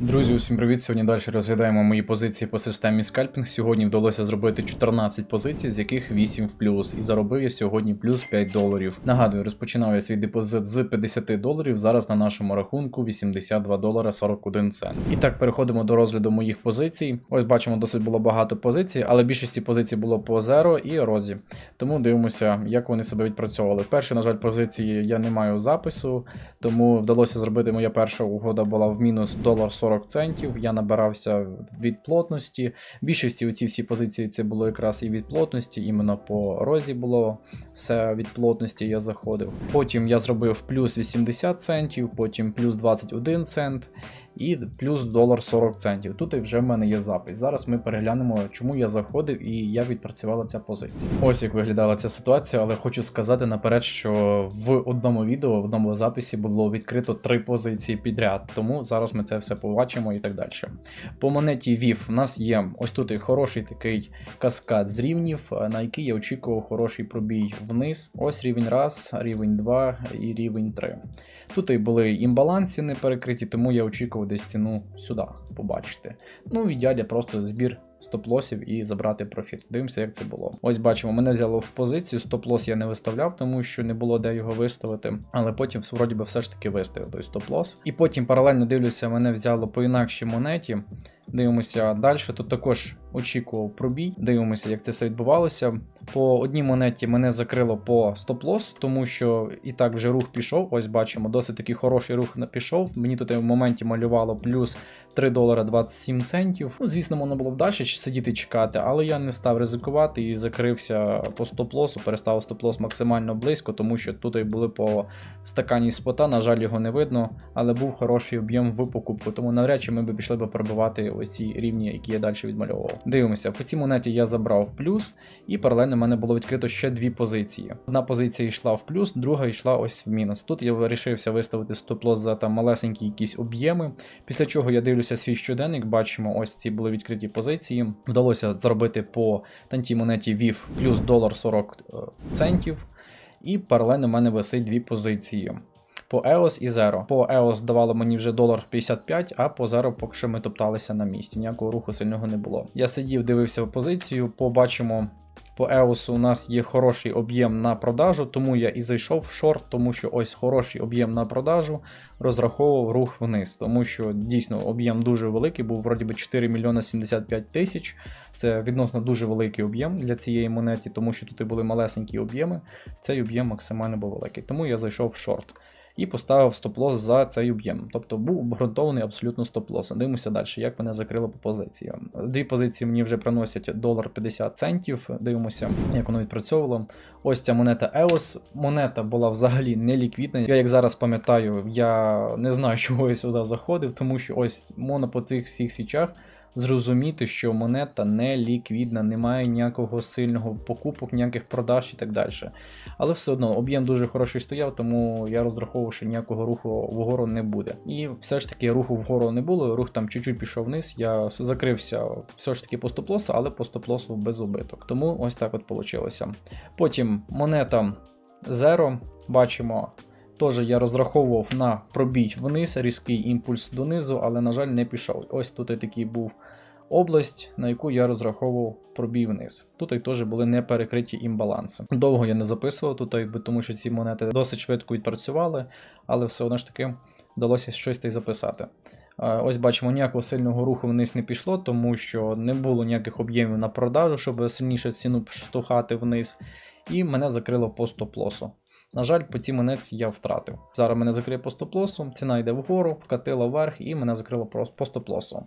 Друзі, усім привіт! Сьогодні далі розглядаємо мої позиції по системі скальпінг. Сьогодні вдалося зробити 14 позицій, з яких 8 в плюс. І заробив я сьогодні плюс 5 доларів. Нагадую, розпочинав я свій депозит з 50 доларів. Зараз на нашому рахунку 82 долара 41 цент. І так переходимо до розгляду моїх позицій. Ось бачимо, досить було багато позицій, але більшості позицій було по Zero і Розі. Тому дивимося, як вони себе відпрацьовували. Перші, на жаль, позиції я не маю запису, тому вдалося зробити моя перша угода була в мінус долар 40 центів. Я набирався від плотності. Більшості оці всі позиції це було якраз і від плотності, іменно по розі було все від плотності я заходив. Потім я зробив плюс 80 центів, потім плюс 21 цент. І плюс долар 40 центів. Тут і вже в мене є запис. Зараз ми переглянемо, чому я заходив і як відпрацювала ця позиція. Ось як виглядала ця ситуація, але хочу сказати наперед, що в одному відео, в одному записі було відкрито три позиції підряд. Тому зараз ми це все побачимо і так далі. По монеті VIF в нас є ось тут і хороший такий каскад з рівнів, на який я очікував хороший пробій вниз. Ось рівень 1, рівень 2 і рівень 3. Тут і були імбаланси не перекриті, тому я очікував десь ціну сюди побачити. Ну і дядя просто збір стоп-лосів і забрати профіт. Дивимося, як це було. Ось бачимо, мене взяло в позицію. Стоп-лос я не виставляв, тому що не було де його виставити. Але потім вроді би все ж таки виставив той стоп-лос. І потім паралельно дивлюся, мене взяло по інакшій монеті. Дивимося далі. Тут також очікував пробій. Дивимося, як це все відбувалося. По одній монеті мене закрило по стоп-лос, тому що і так вже рух пішов. Ось бачимо, досить такий хороший рух пішов. Мені тут в моменті малювало плюс 3 долара 27 центів. Ну, звісно, можна було б далі сидіти чекати, але я не став ризикувати і закрився по стоп-лосу, перестав стоп-лос максимально близько, тому що тут і були по стакані спота. На жаль, його не видно, але був хороший об'єм в покупку, тому навряд чи ми б пішли б пробивати ось ці рівні, які я далі відмальовував. Дивимося, по цій монеті я забрав плюс, і паралельно в мене було відкрито ще дві позиції. Одна позиція йшла в плюс, друга йшла ось в мінус. Тут я вирішився виставити стоп-лос за там малесенькі якісь об'єми. Після чого я дивлюся свій щоденник, бачимо, ось ці були відкриті позиції. Вдалося зробити по тантій монеті VIF плюс долар 40 е, центів. І паралельно в мене висить дві позиції. По EOS і Zero. По EOS давало мені вже долар 55, а по Zero поки що ми топталися на місці. Ніякого руху сильного не було. Я сидів, дивився в позицію, побачимо. По EOS у нас є хороший об'єм на продажу, тому я і зайшов в шорт, тому що ось хороший об'єм на продажу розраховував рух вниз, тому що дійсно об'єм дуже великий, був вроді би 4 мільйона 75 тисяч. Це відносно дуже великий об'єм для цієї монети, тому що тут і були малесенькі об'єми. Цей об'єм максимально був великий. Тому я зайшов в шорт і поставив стоп-лос за цей об'єм. Тобто був обґрунтований абсолютно стоп-лос. Дивимося далі, як мене закрило по позиціям. Дві позиції мені вже приносять долар 50 центів. Дивимося, як воно відпрацьовувало. Ось ця монета EOS. Монета була взагалі не ліквідна. Я як зараз пам'ятаю, я не знаю, чого я сюди заходив, тому що ось можна по цих всіх свічах зрозуміти, що монета не ліквідна, немає ніякого сильного покупок, ніяких продаж і так далі. Але все одно об'єм дуже хороший стояв, тому я розраховував, що ніякого руху вгору не буде. І все ж таки руху вгору не було, рух там чуть-чуть пішов вниз. Я закрився все ж таки по стоп-лосу, але по стоп-лосу без убиток. Тому ось так от вийшло. Потім монета Zero, бачимо. Теж я розраховував на пробій вниз, різкий імпульс донизу, але, на жаль, не пішов. Ось тут і такий був область, на яку я розраховував пробій вниз. Тут і теж були не перекриті імбаланси. Довго я не записував тут, тому що ці монети досить швидко відпрацювали, але все одно ж таки вдалося щось та й записати. Ось бачимо, ніякого сильного руху вниз не пішло, тому що не було ніяких об'ємів на продажу, щоб сильніше ціну штовхати вниз. І мене закрило по стоп-лосу. На жаль, по цій монеті я втратив. Зараз мене закриє по стоп-лосу, ціна йде вгору, вкатила вверх і мене закрило по стоп-лосу.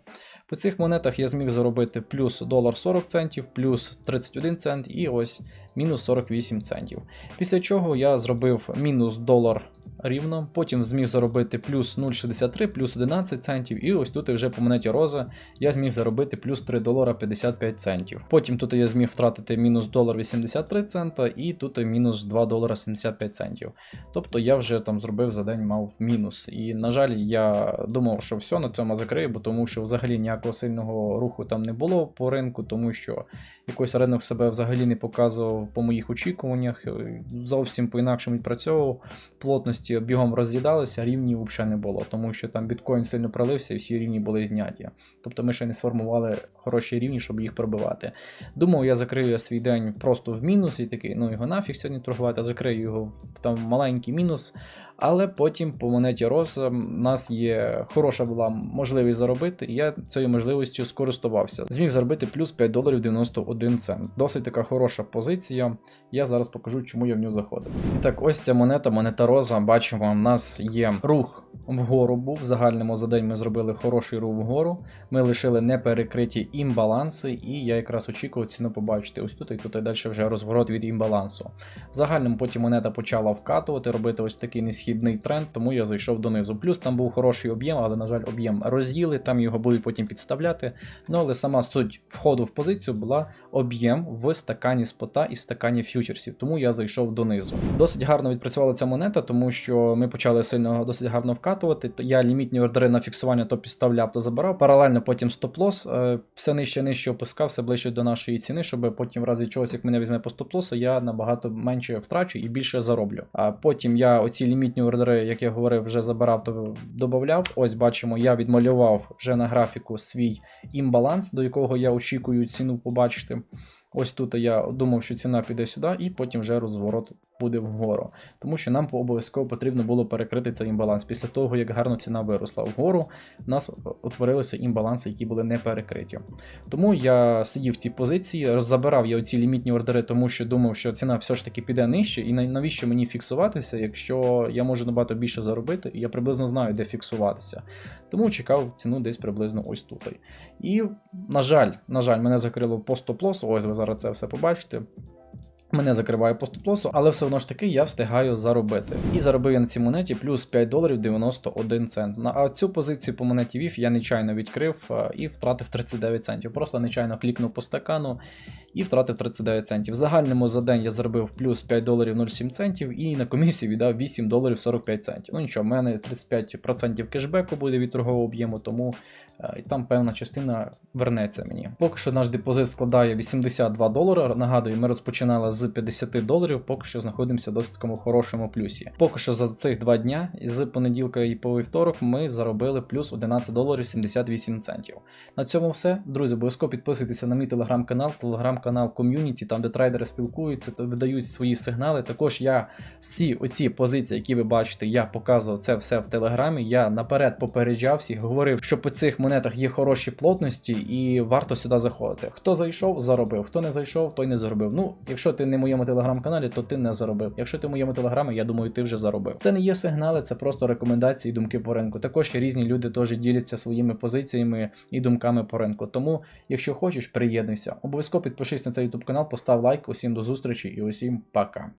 По цих монетах я зміг заробити плюс долар 40 центів, плюс 31 цент і ось мінус 48 центів. Після чого я зробив мінус долар рівно, потім зміг заробити плюс 0,63, плюс 11 центів, і ось тут вже по монеті Роза я зміг заробити плюс 3 долара 55 центів. Потім тут я зміг втратити мінус долар 83 цента, і тут мінус 2 долара 75 центів. Тобто я вже там зробив за день мав мінус. І на жаль, я думав, що все на цьому закрию, бо тому що взагалі ніякого сильного руху там не було по ринку, тому що якось ринок себе взагалі не показував по моїх очікуваннях, е, зовсім по-інакшому відпрацьовував. Плотності бігом роз'їдалися, рівнів взагалі не було, тому що там біткоін сильно пролився і всі рівні були зняті. Тобто ми ще не сформували хороші рівні, щоб їх пробивати. Думав, я закрию свій день просто в мінус і такий, ну його нафіг сьогодні торгувати, а закрию його в там маленький мінус. Але потім по монеті Роса в нас є хороша була можливість заробити, і я цією можливістю скористувався. Зміг заробити плюс 5 доларів 91 цент. Досить така хороша позиція. Я зараз покажу, чому я в нього заходив. І так, ось ця монета, монета Роза. Бачимо, в нас є рух вгору був. В загальному за день ми зробили хороший рух вгору. Ми лишили неперекриті імбаланси, і я якраз очікував ціну побачити ось тут, і тут і далі вже розворот від імбалансу. В загальному потім монета почала вкатувати, робити ось такий несхідний тренд, тому я зайшов донизу. Плюс там був хороший об'єм, але, на жаль, об'єм роз'їли, там його будуть потім підставляти. Ну, але сама суть входу в позицію була об'єм в стакані спота і в стакані фьючерсів, тому я зайшов донизу. Досить гарно відпрацювала ця монета, тому що ми почали сильно досить гарно вкатувати. То я лімітні ордери на фіксування то підставляв, то забирав. Паралельно потім стоп-лос, е, все нижче нижче опускав, все ближче до нашої ціни, щоб потім в разі чогось, як мене візьме по стоп-лосу, я набагато менше втрачу і більше зароблю. А потім я оці лімітні ордери, як я говорив, вже забирав, то додавав. Ось бачимо, я відмалював вже на графіку свій імбаланс, до якого я очікую ціну побачити. Ось тут я думав, що ціна піде сюди, і потім вже розворот буде вгору. Тому що нам обов'язково потрібно було перекрити цей імбаланс. Після того, як гарно ціна виросла вгору, у нас утворилися імбаланси, які були не перекриті. Тому я сидів в цій позиції, забирав я оці лімітні ордери, тому що думав, що ціна все ж таки піде нижче, і навіщо мені фіксуватися, якщо я можу набагато більше заробити, і я приблизно знаю, де фіксуватися. Тому чекав ціну десь приблизно ось тут. І, на жаль, на жаль, мене закрило по стоп-лосу, ось ви зараз це все побачите. Мене закриває по але все одно ж таки я встигаю заробити. І заробив я на цій монеті плюс 5 доларів 91 цент. На- А цю позицію по монеті VIF я нечайно відкрив е, і втратив 39 центів. Просто нечайно клікнув по стакану і втратив 39 центів. В загальному за день я заробив плюс 5 доларів 07 центів і на комісію віддав 8 доларів 45 центів. Ну нічого, в мене 35% кешбеку буде від торгового об'єму, тому е, там певна частина вернеться мені. Поки що наш депозит складає 82 долари. Нагадую, ми розпочинали з 50 доларів, поки що знаходимося в досить такому хорошому плюсі. Поки що за цих два дня, з понеділка і по вівторок, ми заробили плюс 11 доларів 78 центів. На цьому все. Друзі, обов'язково підписуйтеся на мій телеграм-канал, телеграм-канал ком'юніті, там де трейдери спілкуються, то видають свої сигнали. Також я всі оці позиції, які ви бачите, я показував це все в телеграмі. Я наперед попереджав всіх, говорив, що по цих монетах є хороші плотності і варто сюди заходити. Хто зайшов, заробив. Хто не зайшов, той не заробив. Ну, якщо ти не в моєму телеграм-каналі, то ти не заробив. Якщо ти в моєму телеграмі, я думаю, ти вже заробив. Це не є сигнали, це просто рекомендації і думки по ринку. Також різні люди теж діляться своїми позиціями і думками по ринку. Тому, якщо хочеш, приєднуйся. Обов'язково підпишись на цей YouTube канал, постав лайк. Усім до зустрічі і усім пока.